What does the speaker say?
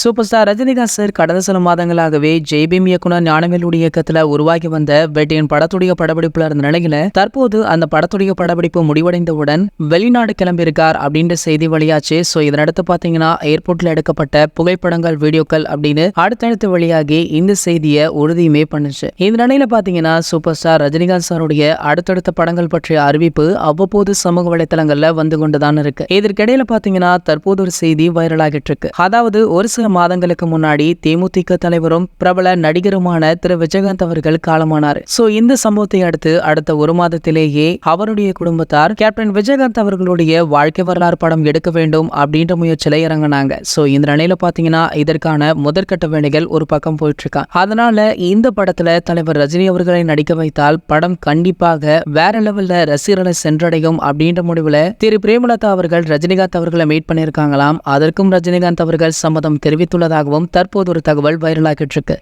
Super star Rajinikanth sir கடந்த சில மாதங்களாகவே ஜெய்பீம் இயக்குனர் ஞானவேலுடைய இயக்கத்தில் உருவாகி வந்த வெட்டியின் படத்துடைய படப்பிடிப்புல இருந்த நிலையில தற்போது அந்த படத்துடைய படப்பிடிப்பு முடிவடைந்தவுடன் வெளிநாடு கிளம்பியிருக்கார் அப்படின்ற செய்தி வெளியாச்சு. ஸோ இதனடுத்து பார்த்தீங்கன்னா ஏர்போர்ட்ல எடுக்கப்பட்ட புகைப்படங்கள் வீடியோக்கள் அப்படின்னு அடுத்தடுத்து வெளியாகி இந்த செய்தியை உறுதியுமே பண்ணுச்சு. இந்த நிலையில பார்த்தீங்கன்னா சூப்பர் ஸ்டார் ரஜினிகாந்த் சாருடைய அடுத்தடுத்த படங்கள் பற்றிய அறிவிப்பு அவ்வப்போது சமூக வலைத்தளங்கள்ல வந்து கொண்டுதான் இருக்கு. இதற்கிடையில பார்த்தீங்கன்னா தற்போது ஒரு செய்தி வைரலாகிட்டு இருக்கு. அதாவது ஒரு சில மாதங்களுக்கு முன்னாடி தேமுதிக தலைவரும் பிரபல நடிகருமான திரு. விஜயகாந்த் அவர்கள் காலமானார். சோ இந்த சம்பவத்தை அடுத்து அடுத்த ஒரு மாதத்திலேயே அவருடைய குடும்பத்தார் கேப்டன் விஜயகாந்த் அவர்களுடைய வாழ்க்கை வரலாறு படம் எடுக்க வேண்டும் அப்படின்ற முயற்சியில இறங்கினாங்க. சோ இந்த நிலையில பாத்தீங்கன்னா இதற்கான முதற்கட்ட வேலைகள் ஒரு பக்கம் போயிட்டு இருக்கா அதனால இந்த படத்துல தலைவர் ரஜினி அவர்களை நடிக்க வைத்தால் படம் கண்டிப்பாக வேற லெவல்ல ரசிகர்களை சென்றடையும் அப்படின்ற முடிவுல திரு. பிரேமலதா அவர்கள் ரஜினிகாந்த் அவர்களை மீட் பண்ணியிருக்காங்களாம். அதற்கும் ரஜினிகாந்த் அவர்கள் சம்மதம் தெரிவித்துள்ளதாகவும் தற்போது ஒரு தகவல் வைரலாகிட்டு இருக்கு.